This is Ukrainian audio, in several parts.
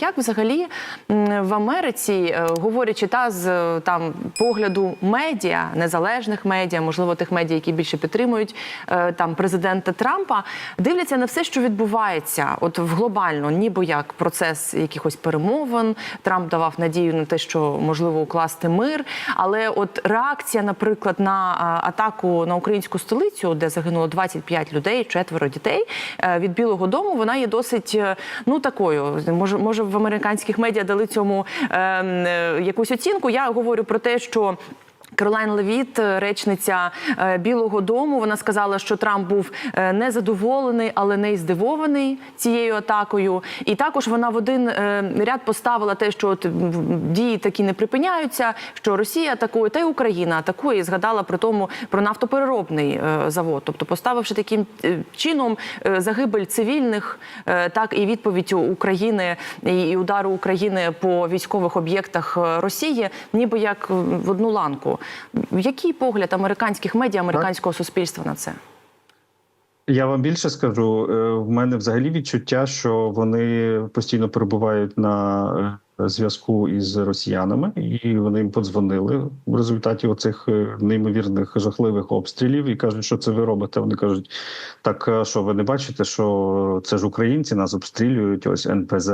Як взагалі в Америці, е, говорячи та з е, там погляду медіа, незалежних медіа, можливо, тих медіа, які більше підтримують е, там президента Трампа, дивляться на все, що відбувається, от в глобально, ніби як процес якихось перемовин. Трамп давав надію на те, що можливо укласти мир. Але от реакція, наприклад, на атаку на українську столицю, де загинуло 25 людей, четверо дітей від Білого Дому, вона є досить ну такою. Може, може в американських медіа дали цьому е, е, якусь оцінку. Я говорю про те, що. Каролайн Левіт, речниця е, Білого Дому, вона сказала, що Трамп був е, незадоволений, але не й здивований цією атакою. І також вона в один е, ряд поставила те, що от дії такі не припиняються, що Росія атакує, та й Україна атакує. І згадала про тому про нафтопереробний е, завод. Тобто, поставивши таким е, чином е, загибель цивільних, е, так і відповідь України і удару України по військових об'єктах е, Росії, ніби як в одну ланку. Який погляд американських медіа, американського суспільства на це? Я вам більше скажу. е, В мене взагалі відчуття, що вони постійно перебувають на е, зв'язку із росіянами, і вони їм подзвонили в результаті оцих е, неймовірних жахливих обстрілів і кажуть, що це ви робите. Вони кажуть, так що ви не бачите, що це ж українці нас обстрілюють? Ось НПЗ,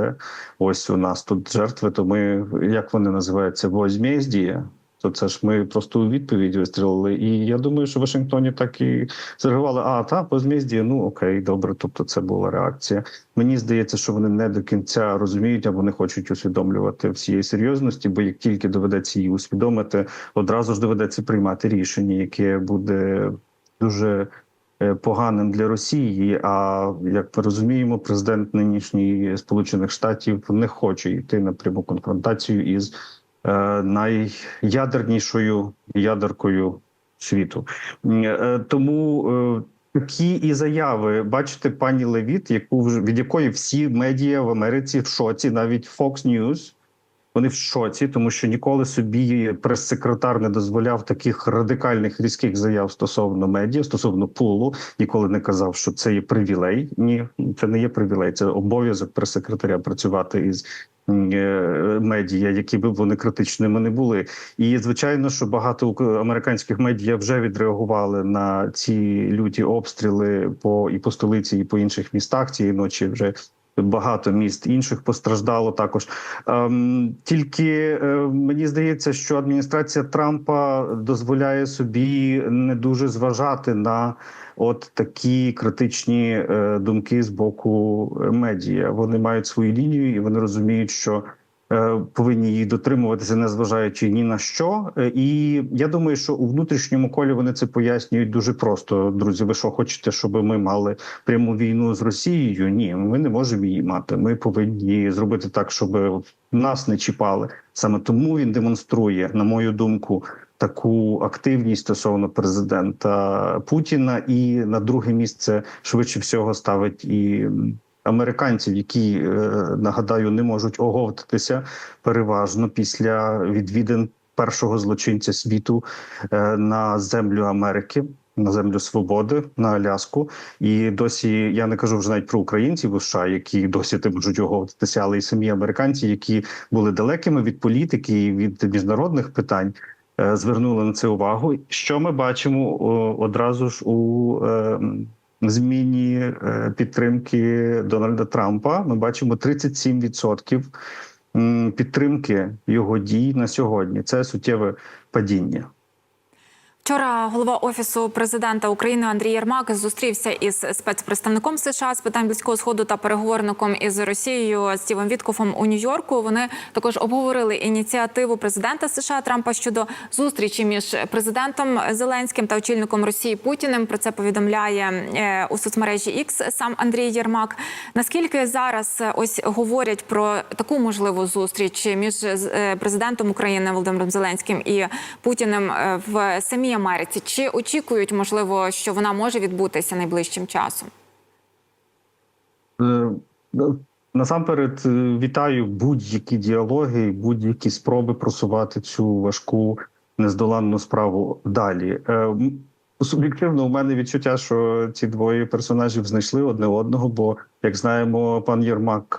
ось у нас тут жертви. То ми як вони називаються? Возмездія. То це ж ми просто у відповідь вистрілили. І я думаю, що в Вашингтоні так і зреагували. А та возмездія, ну окей, добре. Тобто, це була реакція. Мені здається, що вони не до кінця розуміють або не хочуть усвідомлювати всієї серйозності, бо як тільки доведеться її усвідомити, одразу ж доведеться приймати рішення, яке буде дуже е, поганим для Росії. А як ми розуміємо, президент нинішній Сполучених Штатів не хоче йти на пряму конфронтацію із найядернішою ядеркою світу. Е, Тому е, такі і заяви, бачите, пані Левіт, яку від якої всі медіа в Америці в шоці, навіть Fox News, вони в шоці, тому що ніколи собі прес-секретар не дозволяв таких радикальних різких заяв стосовно медіа, стосовно пулу. Ніколи не казав, що це є привілей. Ні, це не є привілей, це обов'язок прес-секретаря працювати із е, медіа, які б вони критичними не були. І звичайно, що багато американських медіа вже відреагували на ці люті обстріли по і по столиці, і по інших містах цієї ночі. Вже багато міст інших постраждало також. Ем, тільки е, мені здається, що адміністрація Трампа дозволяє собі не дуже зважати на от такі критичні е, думки з боку медіа. Вони мають свою лінію, і вони розуміють, що повинні її дотримуватися, незважаючи ні на що. Е, І я думаю, що у внутрішньому колі вони це пояснюють дуже просто. Друзі, ви що хочете, щоб ми мали пряму війну з Росією? Ні, ми не можемо її мати. Ми повинні зробити так, щоб нас не чіпали. Саме тому він демонструє, на мою думку, таку активність стосовно президента Путіна, і на друге місце швидше всього ставить і американців, які е, нагадаю не можуть оговтатися переважно після відвідин першого злочинця світу е, на землю Америки. На землю свободи на Аляску, і досі я не кажу вже навіть про українців у США, які досі тим можуть оговтатися, але й самі американці, які були далекими від політики і від міжнародних питань, е, звернули на це увагу. Що ми бачимо одразу ж у зміні е, підтримки Дональда Трампа? Ми бачимо 37% м, підтримки його дій на сьогодні. Це суттєве падіння. Вчора голова офісу президента України Андрій Єрмак зустрівся із спецпредставником США з питань близького сходу та переговорником із Росією Стівом Віткофом у Нью-Йорку. Вони також обговорили ініціативу президента США Трампа щодо зустрічі між президентом Зеленським та очільником Росії Путіним. Про це повідомляє е, у соцмережі X сам Андрій Єрмак. Наскільки зараз е, ось говорять про таку можливу зустріч між е, президентом України Володимиром Зеленським і Путіним в самій Америці? Чи очікують, можливо, що вона може відбутися найближчим часом? Е, ну, Насамперед е, вітаю будь-які діалоги, будь-які спроби просувати цю важку нездоланну справу далі. Е, Суб'єктивно, у мене відчуття, що ці двоє персонажів знайшли одне одного. Бо, як знаємо, пан Єрмак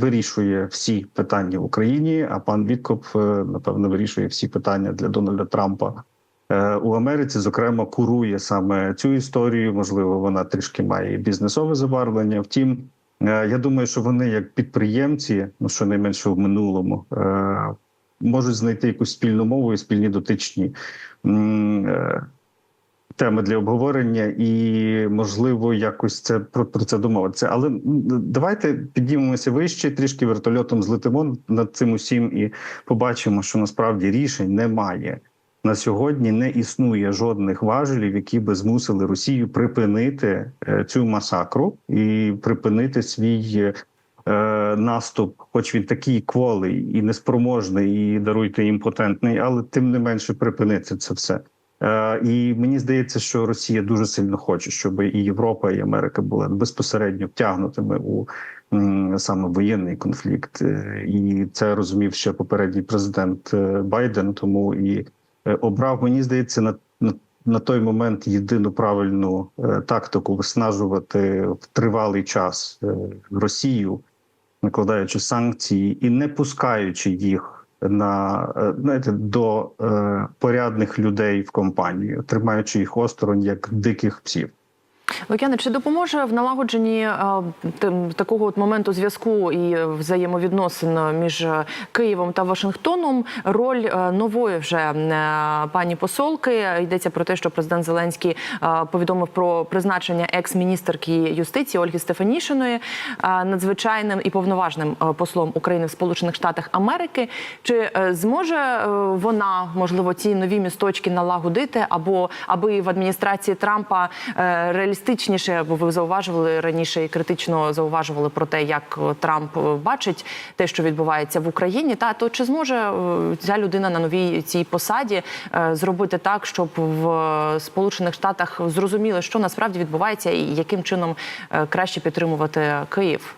вирішує всі питання в Україні, а пан Віткоп, напевно, вирішує всі питання для Дональда Трампа у Америці. Зокрема, курує саме цю історію. Можливо, вона трішки має бізнесове забарвлення. Втім, е, я думаю, що вони як підприємці, ну щонайменше в минулому, е, можуть знайти якусь спільну мову і спільні дотичні. е, теми для обговорення, і можливо якось це про, про це домовитися. Але давайте піднімемося вище, трішки вертольотом злетимо над цим усім і побачимо, що насправді рішень немає. На сьогодні не існує жодних важелів, які би змусили Росію припинити е, цю масакру і припинити свій е, наступ, хоч він такий кволий і неспроможний, і даруйте імпотентний, але тим не менше припинити це все. Е, І мені здається, що Росія дуже сильно хоче, щоб і Європа, і Америка були безпосередньо втягнутими у саме воєнний конфлікт, і це розумів ще попередній президент Байден. Тому і обрав, мені здається, на, на, той момент єдину правильну е, тактику виснажувати в тривалий час е, Росію, накладаючи санкції і не пускаючи їх на е, знаєте, до е, порядних людей в компанію, тримаючи їх осторонь як диких псів. Лук'яне, чи допоможе в налагодженні е, такого от моменту зв'язку і взаємовідносин між Києвом та Вашингтоном роль е, нової вже е, пані посолки? Йдеться про те, що президент Зеленський е, повідомив про призначення екс-міністерки юстиції Ольги Стефанішиної е, надзвичайним і повноважним е, послом України в Сполучених Штатах Америки. Чи е, зможе е, вона можливо ці нові місточки налагодити, або аби в адміністрації Трампа е, реалістичніше, бо ви зауважували раніше і критично зауважували про те, як е, Трамп е, бачить те, що відбувається в Україні, та то чи зможе е, ця людина на новій цій посаді зробити так, щоб в Сполучених Штатах зрозуміли, що насправді відбувається, і яким чином краще підтримувати Київ?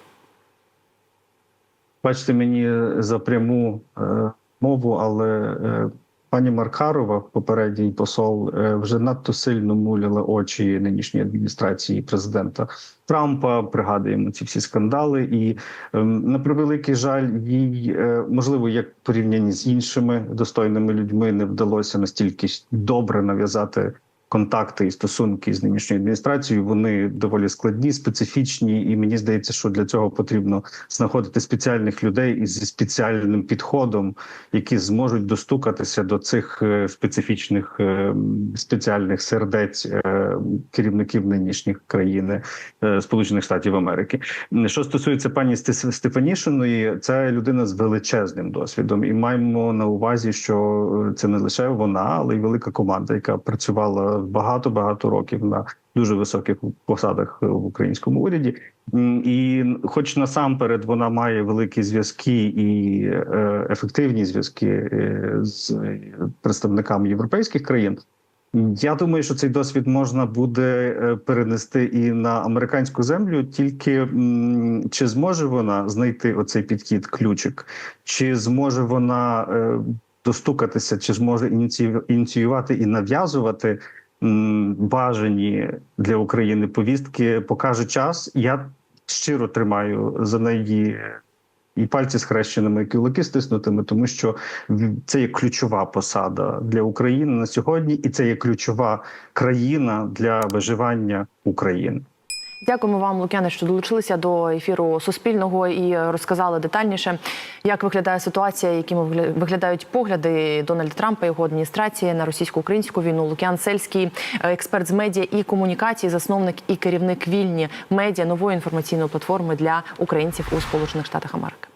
Бачите, мені за пряму е, мову, але е, пані Маркарова, попередній посол, е, вже надто сильно муляла очі нинішньої адміністрації президента Трампа. Пригадуємо ці всі скандали, і е, на превеликий жаль, їй е, можливо, як порівнянні з іншими достойними людьми, не вдалося настільки добре нав'язати контакти і стосунки з нинішньою адміністрацією вони доволі складні, специфічні, і мені здається, що для цього потрібно знаходити спеціальних людей із спеціальним підходом, які зможуть достукатися до цих е, специфічних е, спеціальних сердець е, керівників нинішніх країн е, Сполучених Штатів Америки. Що стосується пані Стефанішиної, це людина з величезним досвідом, і маємо на увазі, що це не лише вона, але й велика команда, яка працювала багато багато років на дуже високих посадах в українському уряді. І, хоч насамперед вона має великі зв'язки і е, ефективні зв'язки е, з представниками європейських країн. Я думаю, що цей досвід можна буде е, перенести і на американську землю. Тільки чи зможе вона знайти оцей підхід, ключик, чи зможе вона достукатися, чи зможе ініці- ініціювати і нав'язувати бажані для України повістки, покаже час. Я щиро тримаю за неї і пальці схрещеними, і кулаки стиснутими, тому що це є ключова посада для України на сьогодні, і це є ключова країна для виживання України. Дякуємо вам, Лук'яне, що долучилися до ефіру Суспільного і розказали детальніше, як виглядає ситуація, якими виглядають погляди Дональда Трампа його адміністрації на російсько-українську війну. Лук'ян Сельський, експерт з медіа і комунікації, засновник і керівник вільні медіа нової інформаційної платформи для українців у Сполучених Штатах Америки.